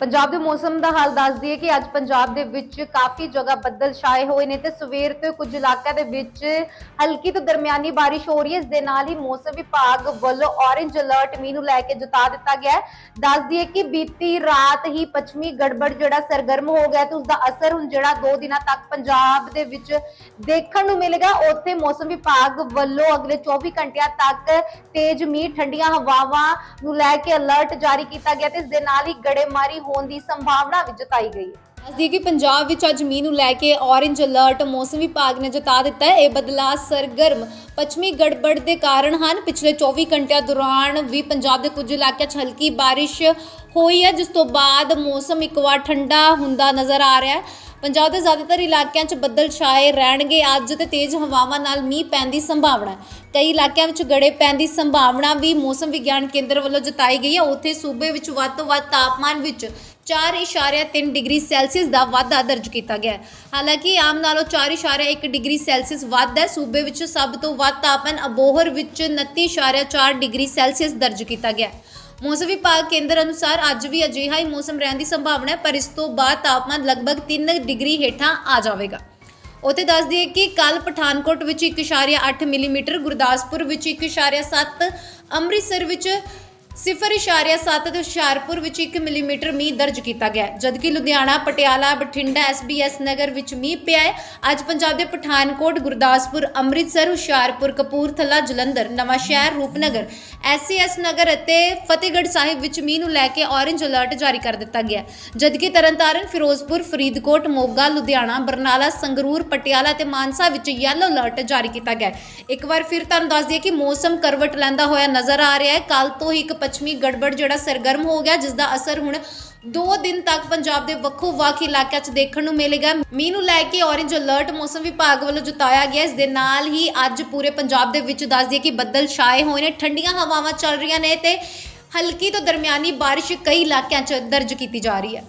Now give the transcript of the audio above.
ਪੰਜਾਬ ਦੇ ਮੌਸਮ ਦਾ ਹਾਲ ਦੱਸ ਦਈਏ ਕਿ ਅੱਜ ਪੰਜਾਬ ਦੇ ਵਿੱਚ ਕਾਫੀ ਜਗ੍ਹਾ ਬੱਦਲ ਛਾਏ ਹੋਏ ਨੇ ਤੇ ਸਵੇਰ ਤੋਂ ਕੁਝ ਇਲਾਕਿਆਂ ਦੇ ਵਿੱਚ ਹਲਕੀ ਤੋਂ ਦਰਮਿਆਨੀ ਬਾਰਿਸ਼ ਹੋ ਰਹੀ ਹੈ। ਇਸ ਦੇ ਨਾਲ ਹੀ ਮੌਸਮ ਵਿਭਾਗ ਵੱਲੋਂ ਔਰੇਂਜ ਅਲਰਟ ਮੀਂਹ ਨੂੰ ਲੈ ਕੇ ਜਤਾ ਦਿੱਤਾ ਗਿਆ ਹੈ। ਦੱਸ ਦਈਏ ਕਿ ਬੀਤੀ ਰਾਤ ਹੀ ਪੱਛਮੀ ਗੜਬੜ ਜਿਹੜਾ ਸਰਗਰਮ ਹੋ ਗਿਆ ਤੇ ਉਸ ਦਾ ਅਸਰ ਹੁਣ ਜਿਹੜਾ 2 ਦਿਨਾਂ ਤੱਕ ਪੰਜਾਬ ਦੇ ਵਿੱਚ ਦੇਖਣ ਨੂੰ ਮਿਲੇਗਾ। ਉੱਥੇ ਮੌਸਮ ਵਿਭਾਗ ਵੱਲੋਂ ਅਗਲੇ 24 ਘੰਟਿਆਂ ਤੱਕ ਤੇਜ਼ ਮੀਂਹ, ਠੰਡੀਆਂ ਹਵਾਵਾਂ ਨੂੰ ਲੈ ਕੇ ਅਲਰਟ ਜਾਰੀ ਕੀਤਾ ਗਿਆ ਤੇ ਇਸ ਦੇ ਨਾਲ ਹੀ ਗੜੇਮਾਰੀ ਹੋਣ ਦੀ ਸੰਭਾਵਨਾ ਵੀ ਜਤਾਈ ਗਈ ਹੈ। ਦੱਸਦੀ ਕਿ ਪੰਜਾਬ ਵਿੱਚ ਅੱਜ ਮੀਂਹ ਨੂੰ ਲੈ ਕੇ ਔਰੇਂਜ ਅਲਰਟ ਮੌਸਮ ਵਿਭਾਗ ਨੇ ਜਤਾ ਦਿੱਤਾ ਹੈ। ਇਹ ਬਦਲਾਅ ਸਰਗਰਮ ਪੱਛਮੀ ਗੜਬੜ ਦੇ ਕਾਰਨ ਹਨ। ਪਿਛਲੇ 24 ਘੰਟਿਆਂ ਦੌਰਾਨ ਵੀ ਪੰਜਾਬ ਦੇ ਕੁਝ ਇਲਾਕਿਆਂ 'ਚ ਹਲਕੀ ਬਾਰਿਸ਼ ਹੋਈ ਹੈ, ਜਿਸ ਤੋਂ ਬਾਅਦ ਮੌਸਮ ਇੱਕ ਵਾਰ ਠੰਡਾ ਹੁੰਦਾ ਨਜ਼ਰ ਆ ਰਿਹਾ ਹੈ। ਪੰਜਾਬ ਦੇ ਜ਼ਿਆਦਾਤਰ ਇਲਾਕਿਆਂ 'ਚ ਬੱਦਲ ਛਾਏ ਰਹਿਣਗੇ। ਅੱਜ ਤੇ ਤੇਜ਼ ਹਵਾਵਾਂ ਨਾਲ ਮੀਂਹ ਪੈਣ ਦੀ ਸੰਭਾਵਨਾ ਹੈ। ਕਈ ਇਲਾਕਿਆਂ ਵਿੱਚ ਗੜੇ ਪੈਣ ਦੀ ਸੰਭਾਵਨਾ ਵੀ ਮੌਸਮ ਵਿਗਿਆਨ ਕੇਂਦਰ ਵੱਲੋਂ ਜਤਾਈ ਗਈ ਹੈ। ਉੱਥੇ ਸੂਬੇ ਵਿੱਚ ਵੱਧ ਤੋਂ ਵੱਧ ਤਾਪਮਾਨ ਵਿੱਚ 4.3 ਡਿਗਰੀ ਸੈਲਸੀਅਸ ਦਾ ਵਾਧਾ ਦਰਜ ਕੀਤਾ ਗਿਆ ਹੈ। ਹਾਲਾਂਕਿ ਆਮ ਨਾਲੋਂ 4.1 ਡਿਗਰੀ ਸੈਲਸੀਅਸ ਵੱਧ ਹੈ। ਸੂਬੇ ਵਿੱਚ ਸਭ ਤੋਂ ਵੱਧ ਤਾਪਮਾਨ ਅਬੋਹਰ ਵਿੱਚ 29.4 ਡਿਗਰੀ ਸੈਲਸੀਅਸ ਦਰਜ ਕੀਤਾ ਗਿਆ ਹੈ। ਮੌਸਮ ਵਿਭਾਗ ਕੇਂਦਰ ਅਨੁਸਾਰ ਅੱਜ ਵੀ ਅਜਿਹਾ ਹੀ ਮੌਸਮ ਰਹਿਣ ਦੀ ਸੰਭਾਵਨਾ ਹੈ, ਪਰ ਇਸ ਤੋਂ ਬਾਅਦ ਤਾਪਮਾਨ ਲਗਭਗ 3 ਡਿਗਰੀ ਹੇਠਾਂ ਆ ਜਾਵੇਗਾ। ਉੱਥੇ ਦੱਸ ਦਈਏ ਕਿ ਕੱਲ ਪਠਾਨਕੋਟ ਵਿੱਚ 1.8 ਮਿਲੀਮੀਟਰ, ਗੁਰਦਾਸਪੁਰ ਵਿੱਚ 1.7 ਅੰਮ੍ਰਿਤਸਰ ਵਿੱਚ 0.7 ਤੇ ਹੁਸ਼ਿਆਰਪੁਰ ਵਿੱਚ 1 ਮਿਲੀਮੀਟਰ ਮੀਂਹ ਦਰਜ ਕੀਤਾ ਗਿਆ ਹੈ। ਜਦਕਿ ਲੁਧਿਆਣਾ, ਪਟਿਆਲਾ, ਬਠਿੰਡਾ ਐਸਬੀਐਸ ਨਗਰ ਵਿੱਚ ਮੀਂਹ ਪਿਆ ਹੈ ਅੱਜ ਪੰਜਾਬ ਦੇ ਪਠਾਨਕੋਟ, ਗੁਰਦਾਸਪੁਰ, ਅੰਮ੍ਰਿਤਸਰ, ਹੁਸ਼ਿਆਰਪੁਰ, ਕਪੂਰਥਲਾ, ਜਲੰਧਰ ਨਵਾਂ ਸ਼ਹਿਰ ਰੂਪਨਗਰ ਐਸਸੀਐਸ ਨਗਰ ਅਤੇ ਫਤਿਹਗੜ੍ਹ ਸਾਹਿਬ ਵਿੱਚ ਮੀਂਹ ਨੂੰ ਲੈ ਕੇ ਔਰੇਂਜ ਅਲਰਟ ਜਾਰੀ ਕਰ ਦਿੱਤਾ ਗਿਆ ਹੈ। ਜਦਕਿ ਤਰਨਤਾਰਨ, ਫਿਰੋਜ਼ਪੁਰ, ਫਰੀਦਕੋਟ, ਮੋਗਾ, ਲੁਧਿਆਣਾ, ਬਰਨਾਲਾ, ਸੰਗਰੂਰ, ਪਟਿਆਲਾ ਤੇ ਮਾਨਸਾ ਵਿੱਚ ਯੈਲੋ ਅਲਰਟ ਜਾਰੀ ਕੀਤਾ ਗਿਆ ਹੈ। ਇੱਕ ਵਾਰ ਫਿਰ ਤੁਹਾਨੂੰ ਦੱਸ ਦਈਏ ਕਿ ਮੌਸਮ ਕਰਵਟ ਲੈਂਦਾ ਹੋਇਆ ਨਜ਼ਰ ਆ ਰਿਹਾ ਹੈ ਕੱਲ ਤੋਂ ਹੀ ਇੱਕ ਪੱਛਮੀ ਗੜਬੜ ਜਿਹੜਾ ਸਰਗਰਮ ਹੋ ਗਿਆ ਜਿਸ ਦਾ ਅਸਰ ਹੁਣ 2 ਦਿਨ ਤੱਕ ਪੰਜਾਬ ਦੇ ਵੱਖੋ ਵੱਖ ਇਲਾਕਿਆਂ 'ਚ ਦੇਖਣ ਨੂੰ ਮਿਲੇਗਾ ਮੀਂਹ ਨੂੰ ਲੈ ਕੇ ਔਰੇਂਜ ਅਲਰਟ ਮੌਸਮ ਵਿਭਾਗ ਵੱਲੋਂ ਜਤਾਇਆ ਗਿਆ। ਇਸ ਦੇ ਨਾਲ ਹੀ ਅੱਜ ਪੂਰੇ ਪੰਜਾਬ ਦੇ ਵਿੱਚ ਦੱਸ ਦਈਏ ਕਿ ਬੱਦਲ ਛਾਏ ਹੋਏ ਨੇ, ਠੰਡੀਆਂ ਹਵਾਵਾਂ ਚੱਲ ਰਹੀਆਂ ਨੇ ਤੇ ਹਲਕੀ ਤੋਂ ਦਰਮਿਆਨੀ ਬਾਰਿਸ਼ ਕਈ ਇਲਾਕਿਆਂ 'ਚ ਦਰਜ ਕੀਤੀ ਜਾ ਰਹੀ ਹੈ।